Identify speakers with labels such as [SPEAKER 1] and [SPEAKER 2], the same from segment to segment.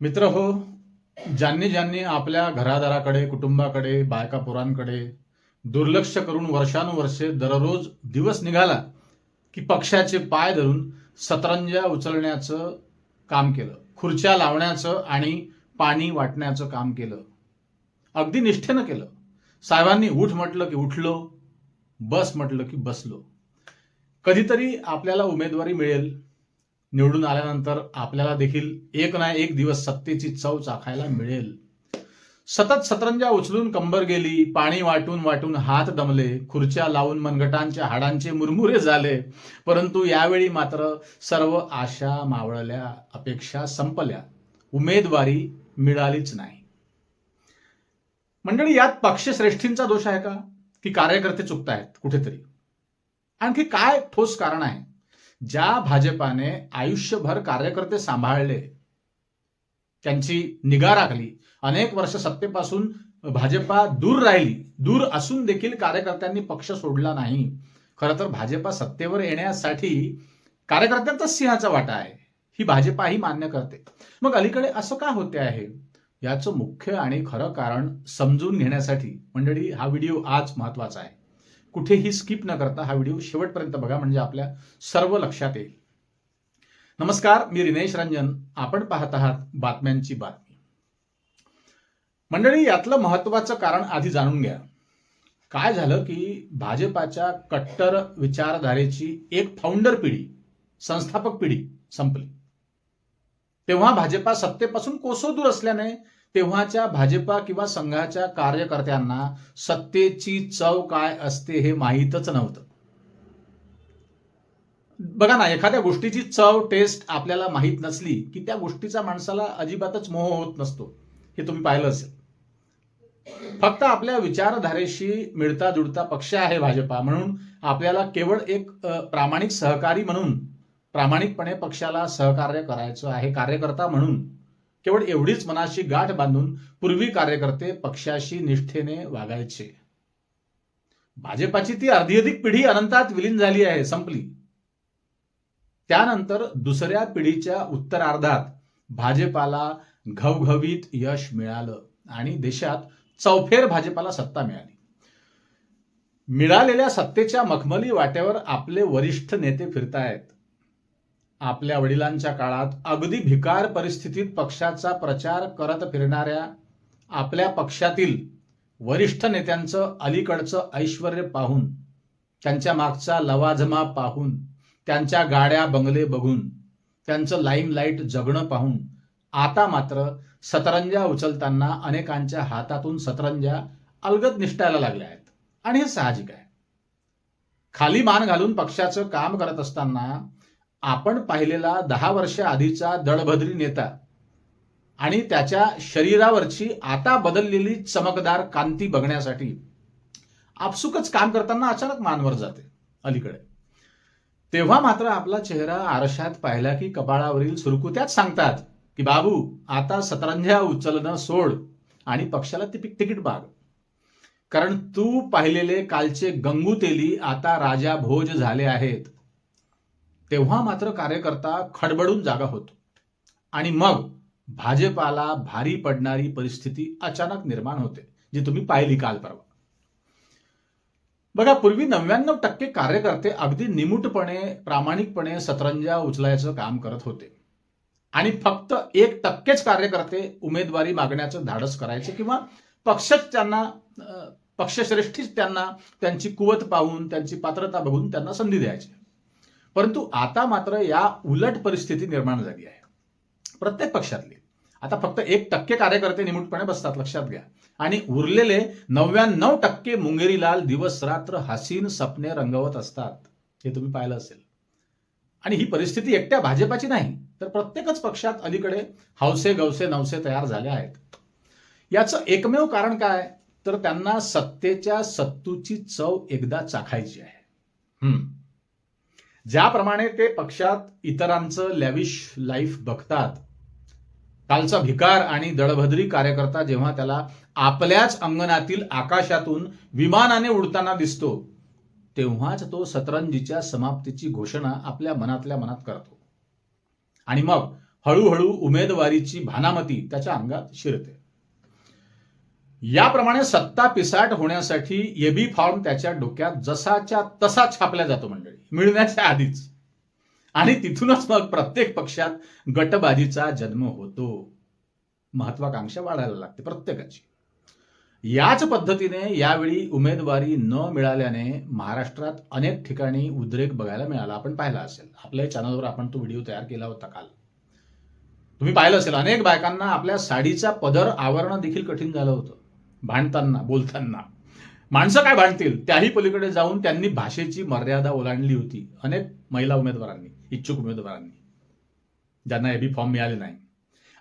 [SPEAKER 1] मित्र हो ज्यांनी ज्यांनी आपल्या घरादाराकडे कुटुंबाकडे बायका पोरांकडे दुर्लक्ष करून वर्षानुवर्षे दररोज दिवस निघाला की पक्षाचे पाय धरून सतरंजा उचलण्याचं काम केलं खुर्च्या लावण्याचं आणि पाणी वाटण्याचं काम केलं. अगदी निष्ठेनं केलं. साहेबांनी उठ म्हटलं की उठलो बस म्हटलं की बसलो. कधीतरी आपल्याला उमेदवारी मिळेल. निवडून आल्यानंतर आपल्याला देखील एक ना एक दिवस सत्तेची चव चाखायला मिळेल. सतत सतरंजा उचलून कंबर गेली पाणी वाटून वाटून हात दमले खुर्च्या लावून मनगटांच्या हाडांचे मुरमुरे झाले. परंतु यावेळी मात्र सर्व आशा मावळल्या अपेक्षा संपल्या. उमेदवारी मिळालीच नाही. मंडळी यात पक्षश्रेष्ठींचा दोष आहे का? की कार्यकर्ते चुकतायत कुठेतरी. आणखी काय ठोस कारण आहे? ज्या भाजपाने आयुष्यभर कार्यकर्ते सांभाळले त्यांची निगा राखली अनेक वर्ष सत्तेपासून भाजपा दूर राहिली दूर असून देखील कार्यकर्त्यांनी पक्ष सोडला नाही. खरं तर भाजपा सत्तेवर येण्यासाठी कार्यकर्त्यांचा सिंहाचा वाटा आहे ही भाजपा ही मान्य करते. मग अलीकडे असं का होते आहे? याचं मुख्य आणि खरं कारण समजून घेण्यासाठी मंडळी हा व्हिडिओ आज महत्त्वाचा आहे. कुठेही स्किप न करता हा व्हिडिओ शेवटपर्यंत बघा म्हणजे आपल्या सर्व लक्षात येईल. नमस्कार मी रिनेश रंजन. आपण पाहत आहात बातम्यांची बातमी. मंडळी यातलं महत्वाचं कारण आधी जाणून घ्या. काय झालं की भाजपाच्या कट्टर विचारधारेची एक फाउंडर पिढी संस्थापक पिढी संपली. तेव्हा भाजपा सत्तेपासून कोसो दूर असल्याने तेव्हाच्या भाजपा किंवा संघाच्या कार्यकर्त्यांना सत्तेची चव काय असते हे माहीतच नव्हतं. बघा ना एखाद्या गोष्टीची चव टेस्ट आपल्याला माहीत नसली की त्या गोष्टीचा माणसाला अजिबातच मोह होत नसतो. हे तुम्ही पाहिलं असेल. फक्त आपल्या विचारधारेशी मिळता जुळता पक्ष आहे भाजपा म्हणून आपल्याला केवळ एक प्रामाणिक सहकारी म्हणून प्रामाणिकपणे पक्षाला सहकार्य करायचं आहे कार्यकर्ता म्हणून केवळ एवढीच मनाशी गाठ बांधून पूर्वी कार्यकर्ते पक्षाशी निष्ठेने वागायचे. भाजपाची ती अर्धी अधिक पिढी अनंतात विलीन झाली आहे संपली. त्यानंतर दुसऱ्या पिढीच्या उत्तरार्धात भाजपाला घवघवीत यश मिळालं आणि देशात चौफेर भाजपाला सत्ता मिळाली. मिळालेल्या सत्तेच्या मखमली वाट्यावर आपले वरिष्ठ नेते फिरतायत. आपल्या वडिलांच्या काळात अगदी भिकार परिस्थितीत पक्षाचा प्रचार करत फिरणाऱ्या आपल्या पक्षातील वरिष्ठ नेत्यांचं अलीकडचं ऐश्वर पाहून त्यांच्या मागचा लवाजमा पाहून त्यांच्या गाड्या बंगले बघून त्यांचं लाईम लाइट जगणं पाहून आता मात्र सतरंजा उचलताना अनेकांच्या हातातून सतरंजा अलगद निष्ठायला लागल्या आहेत. आणि हे साहजिक आहे. खाली मान घालून पक्षाचं काम करत असताना आपण पाहिलेला दहा वर्ष आधीचा दळभद्री नेता आणि त्याच्या शरीरावरची आता बदललेली चमकदार कांती बघण्यासाठी आपसुकच काम करताना अचानक मानवर जाते अलीकडे. तेव्हा मात्र आपला चेहरा आरशात पाहिला की कपाळावरील सुरकुत्याच सांगतात की बाबू आता सतरंज्या उचलणं सोड आणि पक्षाला ति- तिकीट माग. कारण तू पाहिलेले कालचे गंगूतेली आता राजा भोज झाले आहेत. तेव्हा मात्र कार्यकर्ता खडबडून जागा होतो. आणि मग भाजपाला भारी पडणारी परिस्थिती अचानक निर्माण होते जी तुम्ही पाहिली काल परवा. बघा पूर्वी नव्याण्णव टक्के कार्यकर्ते अगदी निमूटपणे प्रामाणिकपणे सतरंजा उचलायचं काम करत होते. आणि फक्त एक टक्केच कार्यकर्ते उमेदवारी मागण्याचं धाडस करायचे किंवा पक्षच त्यांना पक्षश्रेष्ठीच त्यांना त्यांची कुवत पाहून त्यांची पात्रता बघून त्यांना संधी द्यायची. परंतु आता मात्र या उलट परिस्थिती निर्माण झाली आहे. प्रत्येक पक्षातली. आता फक्त एक टक्के कार्यकर्ते निमूटपणे बसतात लक्षात घ्या. आणि उरलेले नव्याण्णव टक्के मुंगेरीलाल दिवस रात्र हसीन सपने रंगवत असतात हे तुम्ही पाहिलं असेल. आणि ही परिस्थिती एकट्या भाजपाची नाही तर प्रत्येकच पक्षात अलीकडे हौसे गवसे नवसे तयार झाले आहेत. याचं एकमेव कारण काय? तर त्यांना सत्तेच्या सत्तूची चव एकदा चाखायची आहे. हम्म. ज्याप्रमाणे ते पक्षात इतरांचं लॅविश लाईफ बघतात कालचा भिकार आणि दळभद्री कार्यकर्ता जेव्हा त्याला आपल्याच अंगणातील आकाशातून विमानाने उडताना दिसतो तेव्हाच तो सतरंजीच्या समाप्तीची घोषणा आपल्या मनातल्या मनात करतो. आणि मग हळूहळू उमेदवारीची भानामती त्याच्या अंगात शिरते. याप्रमाणे सत्ता पिसाट होण्यासाठी एबी फॉर्म त्याच्या डोक्यात जसाच्या तसा छापला जातो मंडळी मिळण्याच्या आधीच. आणि तिथूनच मग प्रत्येक पक्षात गटबाजीचा जन्म होतो. महत्वाकांक्षा वाढायला लागते प्रत्येकाची. याच पद्धतीने यावेळी उमेदवारी न मिळाल्याने महाराष्ट्रात अनेक ठिकाणी उद्रेक बघायला मिळाला. आपण पाहिला असेल. आपल्या चॅनलवर आपण तो व्हिडिओ तयार केला होता काल. तुम्ही पाहिलं असेल अनेक बायकांना आपल्या साडीचा पदर आवरणं देखील कठीण झालं होतं. भांडताना बोलताना. माणसं काय भांडतील? त्याही पलीकडे जाऊन त्यांनी भाषेची मर्यादा ओलांडली होती. अनेक महिला उमेदवारांनी इच्छुक उमेदवारांनी. ज्यांना एबी फॉर्म मिळाले नाही.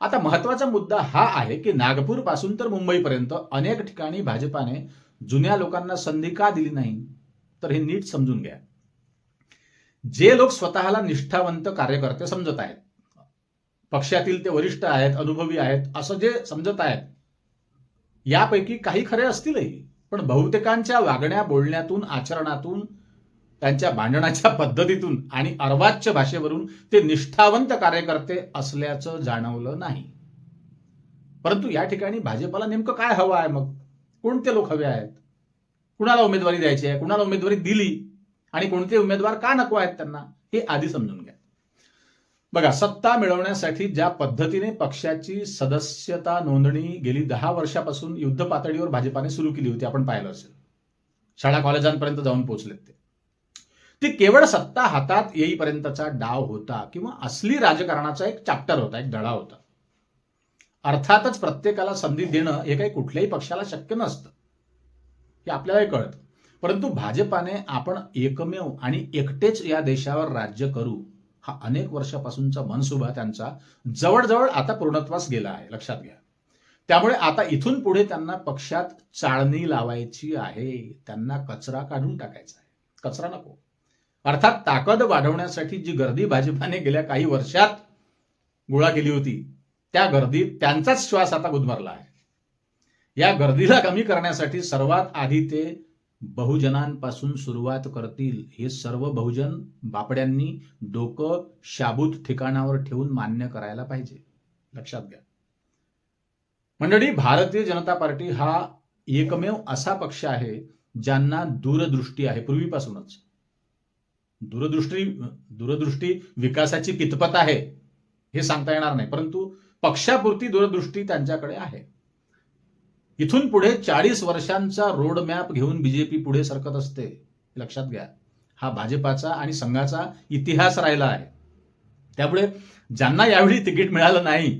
[SPEAKER 1] आता महत्त्वाचा मुद्दा हा आहे की नागपूरपासून तर मुंबईपर्यंत अनेक ठिकाणी भाजपाने जुन्या लोकांना संधी का दिली नाही? तर हे नीट समजून घ्या. जे लोक स्वतःला निष्ठावंत कार्यकर्ते समजत आहेत पक्षातील ते वरिष्ठ आहेत अनुभवी आहेत असं जे समजत आहेत यापैकी काही खरे असतीलही. पण बहुतेकांच्या वागण्या बोलण्यातून आचरणातून त्यांच्या भांडणाच्या पद्धतीतून आणि अर्वाच्य भाषेवरून ते निष्ठावंत कार्यकर्ते असल्याचं जाणवलं नाही. परंतु या ठिकाणी भाजपाला नेमकं काय हवं आहे मग? कोणते लोक हवे आहेत? कुणाला उमेदवारी द्यायची आहे? कुणाला उमेदवारी दिली? आणि कोणते उमेदवार का नको आहेत त्यांना? हे आधी समजून घ्या. बघा सत्ता मिळवण्यासाठी ज्या पद्धतीने पक्षाची सदस्यता नोंदणी गेली दहा वर्षापासून युद्ध पातळीवर भाजपाने सुरू केली होती आपण पाहिलं असेल. शाळा कॉलेजांपर्यंत जाऊन पोहोचलेत ते. ती केवळ सत्ता हातात येईपर्यंतचा डाव होता किंवा असली राजकारणाचा एक चॅप्टर होता एक धडा होता. अर्थातच प्रत्येकाला संधी देणं हे काही कुठल्याही पक्षाला शक्य नसतं. हे आपल्यालाही कळतं. परंतु भाजपाने आपण एकमेव आणि एकटेच या देशावर राज्य करू हा अनेक वर्षापासूनचा मनसुबा त्यांचा जवळजवळ आता पूर्णत्वास गेला आहे. लक्षात घ्या. त्यामुळे आता इथून पुढे त्यांना पक्षात चाळणी लावायची आहे. त्यांना कचरा काढून टाकायचा आहे. कचरा नको. अर्थात ताकद वाढवण्यासाठी जी गर्दी भाजपाने गेल्या काही वर्षात गोळा केली होती त्या गर्दीत त्यांचाच श्वास आता गुदमरला आहे. या गर्दीला कमी करण्यासाठी सर्वात आधी ते बहुजनांपासून सुरुवात करतील हे सर्व बहुजन बापड्यांनी डोकं शाबूत ठिकाणावर ठेवून मान्य करायला पाहिजे. लक्षात घ्या. मंडळी भारतीय जनता पार्टी हा एकमेव असा पक्ष आहे ज्यांना दूरदृष्टी आहे पूर्वीपासूनच. दूरदृष्टी दूरदृष्टी विकासाची कितपत आहे हे सांगता येणार नाही परंतु पक्षापुरती दूरदृष्टी त्यांच्याकडे आहे. इथून पुढे चाळीस वर्षांचा रोड मॅप घेऊन बीजेपी पुढे सरकत असते. लक्षात घ्या. हा भाजपाचा आणि संघाचा इतिहास राहिला आहे. त्यामुळे ज्यांना यावेळी तिकीट मिळालं नाही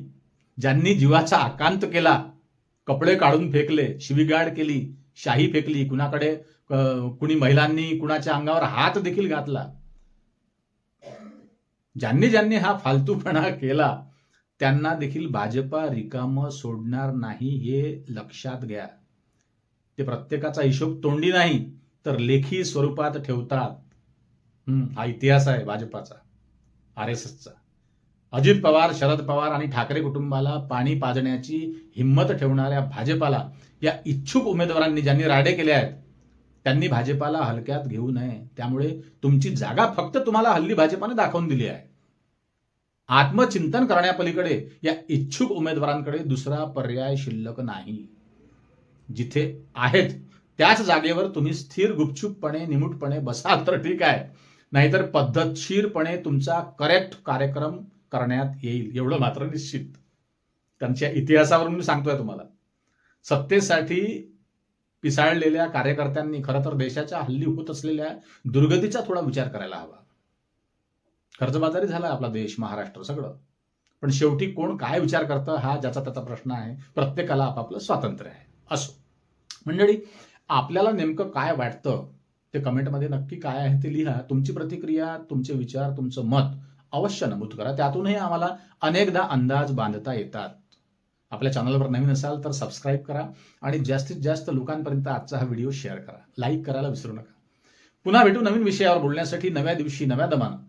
[SPEAKER 1] ज्यांनी जीवाचा आकांत केला कपडे काढून फेकले शिवीगाड केली शाही फेकली कुणाकडे कुणी महिलांनी कुणाच्या अंगावर हात देखील घातला. ज्यांनी ज्यांनी हा फालतूपणा केला त्यांना देखील भाजपा रिकाम सोडणार नाही हे लक्षात घ्या. ते प्रत्येकाचा हिशोब तोंडी नाही तर लेखी स्वरूपात ठेवतात. हा इतिहास आहे भाजपाचा आर एस एसचा. अजित पवार शरद पवार आणि ठाकरे कुटुंबाला पाणी पाजण्याची हिंमत ठेवणाऱ्या भाजपाला या इच्छुक उमेदवारांनी ज्यांनी राडे केले आहेत त्यांनी भाजपाला हलक्यात घेऊ नये. त्यामुळे तुमची जागा फक्त तुम्हाला हल्ली भाजपाने दाखवून दिली आहे. आत्मचिंतन करण्यापलीकडे या इच्छुक उमेदवारांकडे दुसरा पर्याय शिल्लक नाही. जिथे आहेत त्याच जागेवर तुम्ही स्थिर गुपचूपपणे निमूटपणे बसाल तर ठीक आहे. नाहीतर पद्धतशीरपणे तुमचा करेक्ट कार्यक्रम करण्यात येईल एवढं मात्र निश्चित. त्यांच्या इतिहासावरून मी सांगतोय तुम्हाला. सत्तेसाठी पिसाळलेल्या कार्यकर्त्यांनी खरं तर देशाच्या हल्ली होत असलेल्या दुर्गतीचा थोडा विचार करायला हवा. कर्जबाजारी झाला आपला देश महाराष्ट्र सगळं. पण शेवटी कोण काय विचार करतं हा ज्याचा त्याचा प्रश्न आहे. प्रत्येकाला आपापलं स्वातंत्र्य आहे. असो. मंडळी आपल्याला नेमकं काय वाटतं ते कमेंटमध्ये नक्की काय आहे ते लिहा. तुमची प्रतिक्रिया तुमचे विचार तुमचं मत अवश्य नमूद करा. त्यातूनही आम्हाला अनेकदा अंदाज बांधता येतात. आपल्या चॅनलवर नवीन असाल तर सबस्क्राईब करा आणि जास्तीत जास्त लोकांपर्यंत आजचा हा व्हिडिओ शेअर करा. लाईक करायला विसरू नका. पुन्हा भेटू नवीन विषयावर बोलण्यासाठी नव्या दिवशी नव्या दमानं.